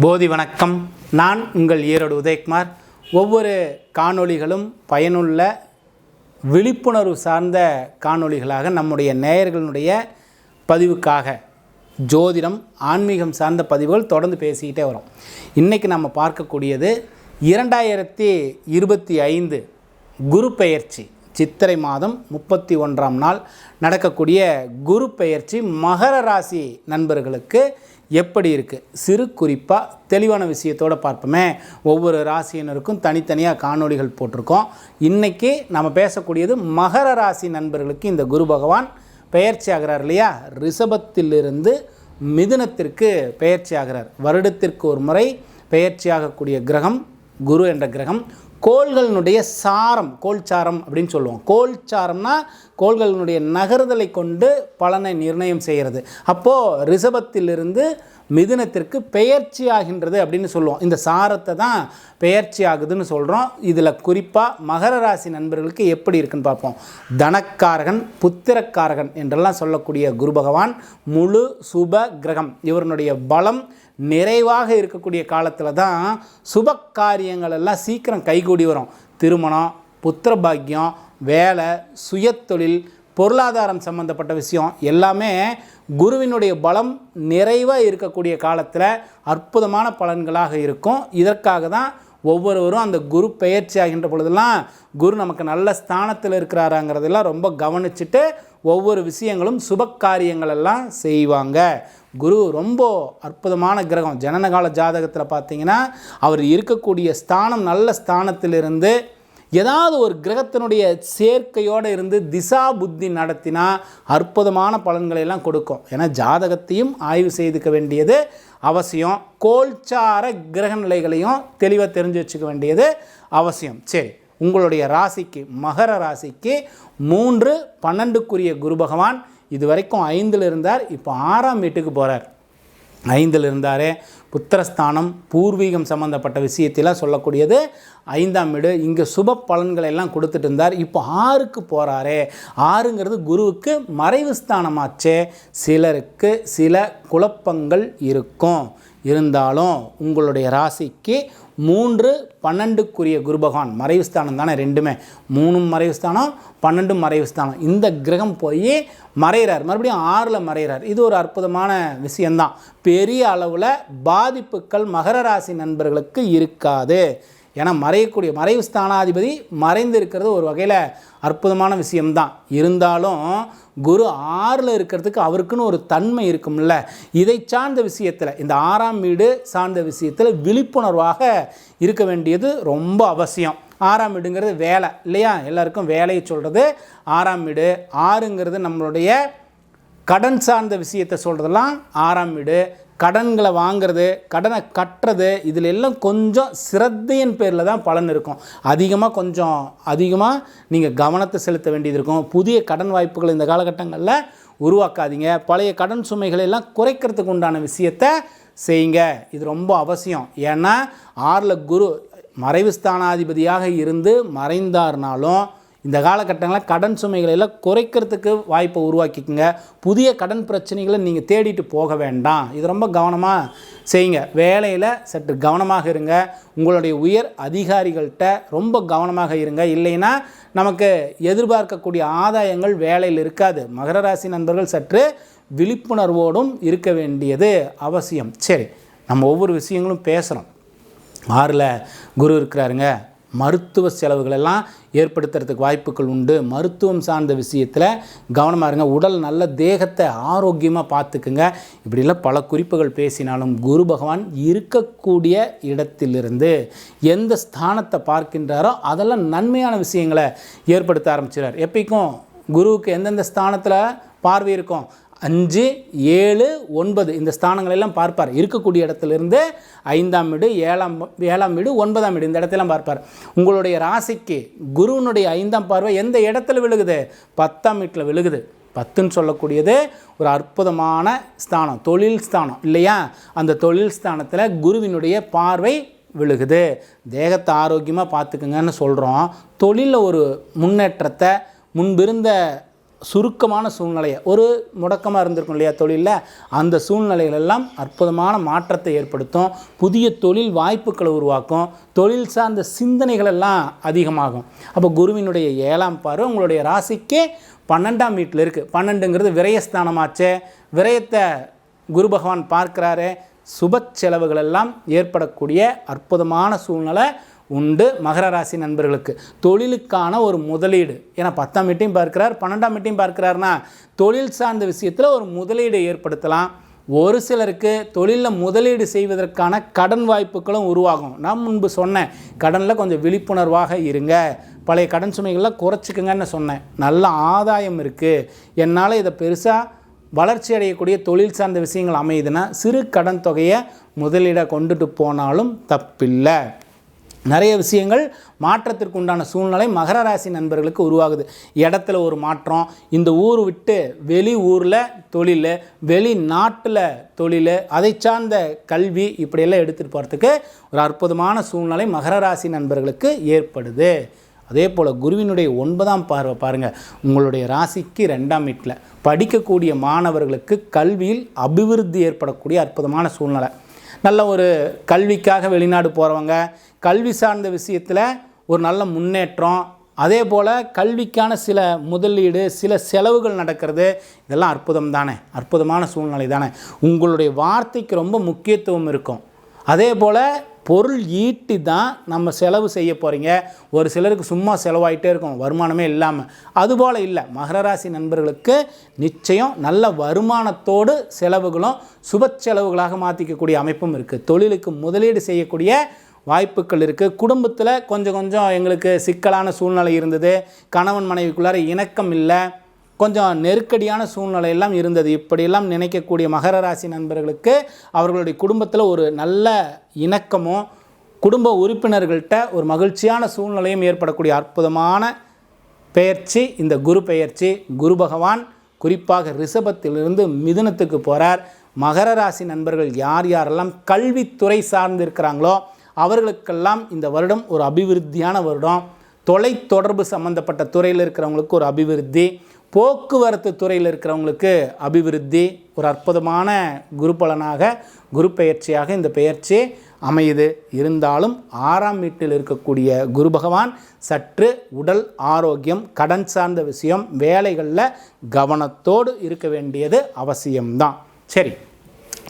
போதி வணக்கம். நான் உங்கள் ஈரோடு உதயகுமார். ஒவ்வொரு காணொளிகளும் பயனுள்ள விழிப்புணர்வு சார்ந்த காணொளிகளாக நம்முடைய நேயர்களுடைய பதிவுக்காக ஜோதிடம் ஆன்மீகம் சார்ந்த பதிவுகள் தொடர்ந்து பேசிக்கிட்டே வரோம். இன்றைக்கி நம்ம பார்க்கக்கூடியது இரண்டாயிரத்தி இருபத்தி ஐந்து குரு பெயர்ச்சி சித்திரை மாதம் முப்பத்தி ஒன்றாம் நாள் நடக்கக்கூடிய குரு பெயர்ச்சி மகர ராசி நண்பர்களுக்கு எப்படி இருக்குது சிறு குறிப்பாக தெளிவான விஷயத்தோடு பார்ப்போமே. ஒவ்வொரு ராசியினருக்கும் தனித்தனியாக காணொளிகள் போட்டிருக்கோம். இன்றைக்கி நம்ம பேசக்கூடியது மகர ராசி நண்பர்களுக்கு இந்த குரு பகவான் பெயர்ச்சி ஆகிறார் இல்லையா? ரிஷபத்திலிருந்து மிதுனத்திற்கு பெயர்ச்சி ஆகிறார். வருடத்திற்கு ஒரு முறை பெயர்ச்சியாகக்கூடிய கிரகம் குரு என்ற கிரகம். கோள்களினுடைய சாரம் கோல்சாரம் அப்படின்னு சொல்லுவோம். கோல்சாரம்னா கோள்களினுடைய நகர்தலை கொண்டு பலனை நிர்ணயம் செய்கிறது. அப்போது ரிஷபத்திலிருந்து மிதுனத்திற்கு பெயர்ச்சி ஆகின்றது அப்படின்னு சொல்லுவோம். இந்த சாரத்தை தான் பெயர்ச்சி ஆகுதுன்னு சொல்கிறோம் இதில் குறிப்பாக மகர ராசி நண்பர்களுக்கு எப்படி இருக்குன்னு பார்ப்போம். தனக்காரகன் புத்திரக்காரகன் என்றெல்லாம் சொல்லக்கூடிய குரு பகவான் முழு சுப கிரகம். இவருடைய பலம் நிறைவாக இருக்கக்கூடிய காலத்தில் தான் சுப காரியங்கள் எல்லாம் சீக்கிரம் கைகூடி வரும். திருமணம் புத்திர பாக்கியம் வேலை சுயத்தொழில் பொருளாதாரம் சம்பந்தப்பட்ட விஷயம் எல்லாமே குருவினுடைய பலம் நிறைவாக இருக்கக்கூடிய காலத்தில் அற்புதமான பலன்களாக இருக்கும். இதற்காக தான் ஒவ்வொருவரும் அந்த குரு பெயர்ச்சி ஆகின்ற பொழுதெல்லாம் குரு நமக்கு நல்ல ஸ்தானத்தில் இருக்கிறாராங்கிறதெல்லாம் ரொம்ப கவனிச்சுட்டு ஒவ்வொரு விஷயங்களும் சுப காரியங்களெல்லாம் செய்வாங்க. குரு ரொம்ப அற்புதமான கிரகம். ஜனனகால ஜாதகத்தில் பார்த்தீங்கன்னா அவர் இருக்கக்கூடிய ஸ்தானம் நல்ல ஸ்தானத்திலிருந்து ஏதாவது ஒரு கிரகத்தினுடைய சேர்க்கையோடு இருந்து திசா புத்தி நடத்தினா அற்புதமான பலன்களை எல்லாம் கொடுக்கும். ஏன்னா ஜாதகத்தையும் ஆய்வு செய்துக்க வேண்டியது அவசியம். கோல்சார கிரக நிலைகளையும் தெளிவாக தெரிஞ்சு வச்சுக்க வேண்டியது அவசியம். சரி உங்களுடைய ராசிக்கு மகர ராசிக்கு மூன்று பன்னெண்டுக்குரிய குரு பகவான் இது வரைக்கும் ஐந்தில் இருந்தார் இப்போ ஆறாம் வீட்டுக்கு போகிறார் ஐந்தில் இருந்தார் புத்திரஸ்தானம் பூர்வீகம் சம்மந்தப்பட்ட விஷயத்தெல்லாம் சொல்லக்கூடியது ஐந்தாம் வீடு. இங்கே சுப பலன்களை எல்லாம் கொடுத்துட்டு இருந்தார். இப்போ ஆறுக்கு போகிறாரே ஆறுங்கிறது குருவுக்கு மறைவு ஸ்தானமாச்சே. சிலருக்கு சில குழப்பங்கள் இருக்கும். இருந்தாலும் உங்களுடைய ராசிக்கு மூன்று பன்னெண்டுக்குரிய குரு பகவான் மறைவு ஸ்தானம் தானே ரெண்டுமே. மூணும் மறைவு ஸ்தானம் பன்னெண்டும் மறைவு ஸ்தானம். இந்த கிரகம் போய் மறைகிறார் மறுபடியும் ஆறில் மறைகிறார் இது ஒரு அற்புதமான விஷயந்தான் பெரிய அளவில் பாதிப்புகள் மகர ராசி நண்பர்களுக்கு இருக்காது. ஏன்னா மறையக்கூடிய மறைவு ஸ்தானாதிபதி மறைந்து இருக்கிறது ஒரு வகையில் அற்புதமான விஷயம்தான். இருந்தாலும் குரு ஆறில் இருக்கிறதுக்கு அவருக்குன்னு ஒரு தன்மை இருக்கும்ல. இதை சார்ந்த விஷயத்தில் இந்த ஆறாம் வீடு சார்ந்த விஷயத்தில் விழிப்புணர்வாக இருக்க வேண்டியது ரொம்ப அவசியம். ஆறாம் வீடுங்கிறது வேலை இல்லையா? எல்லாருக்கும் வேலையை சொல்கிறது ஆறாம் வீடு. ஆறுங்கிறது நம்மளுடைய கடன் சார்ந்த விஷயத்தை சொல்கிறதெல்லாம் ஆறாம் வீடு. கடன்களை வாங்குறது கடனை கட்டுறது இதில் எல்லாம் கொஞ்சம் சிரத்தையின் பேரில் தான் பலன் இருக்கும். அதிகமாக கொஞ்சம் அதிகமாக நீங்கள் கவனத்தை செலுத்த வேண்டியது இருக்கும். புதிய கடன் வாய்ப்புகள் இந்த காலகட்டங்களில் உருவாக்காதீங்க. பழைய கடன் சுமைகளை எல்லாம் குறைக்கிறதுக்கு உண்டான விஷயத்தை செய்யுங்க. இது ரொம்ப அவசியம். ஏன்னா ஆறில் குரு மறைவு ஸ்தானாதிபதியாக இருந்து மறைந்தார்னாலும் இந்த காலகட்டங்களில் கடன் சுமைகளை எல்லாம் குறைக்கிறதுக்கு வாய்ப்பை உருவாக்கிக்கோங்க. புதிய கடன் பிரச்சனைகளை நீங்கள் தேடிட்டு போக வேண்டாம். இது ரொம்ப கவனமாக செய்யுங்க. வேலையில் சற்று கவனமாக இருங்க. உங்களுடைய உயர் அதிகாரிகள்கிட்ட ரொம்ப கவனமாக இருங்க. இல்லைன்னா நமக்கு எதிர்பார்க்கக்கூடிய ஆதாயங்கள் வேலையில் இருக்காது. மகர ராசி நண்பர்கள் சற்று விழிப்புணர்வோடும் இருக்க வேண்டியது அவசியம். சரி நம்ம ஒவ்வொரு விஷயங்களும் பேசுகிறோம் ஆறில் குரு இருக்கிறாருங்க. மருத்துவ செலவுகளெல்லாம் ஏற்படுத்துறதுக்கு வாய்ப்புகள் உண்டு. மருத்துவம் சார்ந்த விஷயத்தில் கவனமாக இருங்க. உடல் நல்ல தேகத்தை ஆரோக்கியமாக பார்த்துக்குங்க. இப்படிலாம் பல குறிப்புகள் பேசினாலும் குரு பகவான் இருக்கக்கூடிய இடத்திலிருந்து எந்த ஸ்தானத்தை பார்க்கின்றாரோ அதெல்லாம் நன்மையான விஷயங்களை ஏற்படுத்த ஆரம்பிச்சிடார் எப்பைக்கும் குருவுக்கு எந்தெந்த ஸ்தானத்தில் பார்வை இருக்கும்? அஞ்சு ஏழு ஒன்பது. இந்த ஸ்தானங்களெல்லாம் பார்ப்பார். இருக்கக்கூடிய இடத்துலேருந்து ஐந்தாம் வீடு ஏழாம் ஏழாம் வீடு ஒன்பதாம் வீடு. இந்த இடத்தெல்லாம் பார்ப்பார். உங்களுடைய ராசிக்கு குருவினுடைய ஐந்தாம் பார்வை எந்த இடத்துல விழுகுது? பத்தாம் வீட்டில் விழுகுது. பத்துன்னு சொல்லக்கூடியது ஒரு அற்புதமான ஸ்தானம். தொழில் ஸ்தானம். இல்லையா? அந்த தொழில் ஸ்தானத்தில் குருவினுடைய பார்வை விழுகுது. தேகத்தை ஆரோக்கியமாக பார்த்துக்குங்கன்னு சொல்கிறோம் தொழிலில் ஒரு முன்னேற்றத்தை முன்பிருந்த சுருக்கமான சூழ்நிலையை ஒரு முடக்கமாக இருந்திருக்கும் இல்லையா தொழிலில் அந்த சூழ்நிலைகள் எல்லாம் அற்புதமான மாற்றத்தை ஏற்படுத்தும் புதிய தொழில் வாய்ப்புகளை உருவாக்கும் தொழில் சார்ந்த சிந்தனைகள் எல்லாம் அதிகமாகும். அப்போ குருவினுடைய ஏழாம் பார்வை உங்களுடைய ராசிக்கே பன்னெண்டாம் வீட்டில் இருக்குது பன்னெண்டுங்கிறது விரயஸ்தானமாச்சே. விரயத்தை குரு பகவான் பார்க்குறாரு. சுப செலவுகள் எல்லாம் ஏற்படக்கூடிய அற்புதமான சூழ்நிலை. உண்டு மகர ராசி நண்பர்களுக்கு. தொழிலுக்கான ஒரு முதலீடு. ஏன்னா பத்தாம் வீட்டையும் பார்க்கிறார் பன்னெண்டாம் வீட்டையும் பார்க்கிறாருன்னா தொழில் சார்ந்த விஷயத்தில் ஒரு முதலீடு ஏற்படுத்தலாம். ஒரு சிலருக்கு தொழிலில் முதலீடு செய்வதற்கான கடன் வாய்ப்புகளும் உருவாகும். நான் முன்பு சொன்னேன் கடனில் கொஞ்சம் விழிப்புணர்வாக இருங்க. பழைய கடன் சுமைகளை குறைச்சிக்கங்கன்னு சொன்னேன். நல்ல ஆதாயம் இருக்குது என்னால் இதை பெருசாக வளர்ச்சி அடையக்கூடிய தொழில் சார்ந்த விஷயங்கள் அமையுதுன்னா சிறு கடன் தொகையை முதலீட கொண்டுட்டு போனாலும் தப்பில்லை. நிறைய விஷயங்கள் மாற்றத்திற்கு உண்டான சூழ்நிலை மகர ராசி நண்பர்களுக்கு உருவாகுது. இடத்துல ஒரு மாற்றம் இந்த ஊர் விட்டு வெளி ஊரில் தொழில் வெளி நாட்டில் தொழில் அதை சார்ந்த கல்வி இப்படியெல்லாம் எடுத்துகிட்டு போகிறதுக்கு ஒரு அற்புதமான சூழ்நிலை மகர ராசி நண்பர்களுக்கு ஏற்படுது. அதே போல் குருவினுடைய ஒன்பதாம் பார்வை பாருங்கள் உங்களுடைய ராசிக்கு ரெண்டாம் வீட்டில் படிக்கக்கூடிய மாணவர்களுக்கு கல்வியில் அபிவிருத்தி ஏற்படக்கூடிய அற்புதமான சூழ்நிலை. நல்ல ஒரு கல்விக்காக வெளிநாடு போகிறவங்க கல்வி சார்ந்த விஷயத்தில் ஒரு நல்ல முன்னேற்றம் அதே போல் கல்விக்கான சில முதலீடு சில செலவுகள் நடக்கிறது இதெல்லாம் அற்புதம் தானே அற்புதமான சூழ்நிலை தானே. உங்களுடைய வார்த்தைக்கு ரொம்ப முக்கியத்துவம் இருக்கும். அதே போல் பொருள் ஈட்டி தான் நம்ம செலவு செய்ய போகிறீங்க ஒரு சிலருக்கு சும்மா செலவாயிட்டே இருக்கும் வருமானமே இல்லாமல் அதுபோல் இல்லை மகர ராசி நண்பர்களுக்கு நிச்சயம் நல்ல வருமானத்தோடு செலவுகளும் சுப செலவுகளாக மாற்றிக்கக்கூடிய அமைப்பும் இருக்குது தொழிலுக்கு முதலீடு செய்யக்கூடிய வாய்ப்புகள் இருக்குது குடும்பத்தில் கொஞ்சம் கொஞ்சம் எங்களுக்கு சிக்கலான சூழ்நிலை இருந்தது. கணவன் மனைவிக்குள்ளார இணக்கம் இல்லை. கொஞ்சம் நெருக்கடியான சூழ்நிலை எல்லாம் இருந்தது. இப்படியெல்லாம் நினைக்கக்கூடிய மகர ராசி நண்பர்களுக்கு அவர்களுடைய குடும்பத்தில் ஒரு நல்ல இணக்கமும் குடும்ப உறுப்பினர்கள்ட்ட ஒரு மகிழ்ச்சியான சூழ்நிலையும் ஏற்படக்கூடிய அற்புதமான பெயர்ச்சி இந்த குரு பெயர்ச்சி. குரு பகவான் குறிப்பாக ரிஷபத்திலிருந்து மிதுனத்துக்கு போகிறார் மகர ராசி நண்பர்கள் யார் யாரெல்லாம் கல்வித்துறை சார்ந்து இருக்கிறாங்களோ அவர்களுக்கெல்லாம் இந்த வருடம் ஒரு அபிவிருத்தியான வருடம். தொலைத்தொடர்பு சம்பந்தப்பட்ட துறையில் இருக்கிறவங்களுக்கு ஒரு அபிவிருத்தி. போக்குவரத்து துறையில் இருக்கிறவங்களுக்கு அபிவிருத்தி ஒரு அற்புதமான குரு பலனாக குரு பெயர்ச்சியாக இந்த பெயர்ச்சி அமையுது. இருந்தாலும் ஆறாம் வீட்டில் இருக்கக்கூடிய குரு பகவான் சற்று உடல் ஆரோக்கியம் கடன் சார்ந்த விஷயம் வேலைகளில் கவனத்தோடு இருக்க வேண்டியது அவசியம்தான். சரி.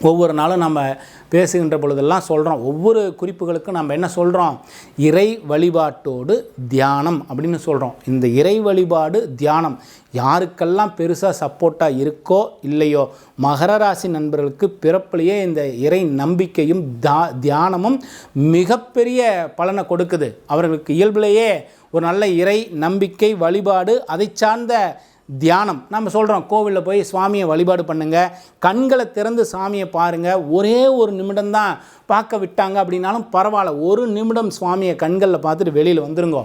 ஒவ்வொரு நாளும் நம்ம பேசுகின்ற பொழுதெல்லாம் சொல்கிறோம் ஒவ்வொரு குறிப்புகளுக்கும் நம்ம என்ன சொல்கிறோம் இறை வழிபாட்டோடு தியானம் அப்படின்னு சொல்கிறோம் இந்த இறை வழிபாடு தியானம் யாருக்கெல்லாம் பெருசாக சப்போர்ட்டாக இருக்கோ இல்லையோ மகர ராசி நண்பர்களுக்கு பிறப்பிலேயே இந்த இறை நம்பிக்கையும் தா தியானமும் மிகப்பெரிய பலனை கொடுக்குது. அவர்களுக்கு இயல்பிலேயே ஒரு நல்ல இறை நம்பிக்கை வழிபாடு அதை சார்ந்த தியானம். நம்ம சொல்கிறோம் கோவிலில் போய் சுவாமியை வழிபாடு பண்ணுங்கள் கண்களை திறந்து சாமியை பாருங்கள் ஒரே ஒரு நிமிடம்தான் பார்க்க விட்டாங்க அப்படின்னாலும் பரவாயில்ல. ஒரு நிமிடம் சுவாமியை கண்களில் பார்த்துட்டு வெளியில் வந்துருங்கோ.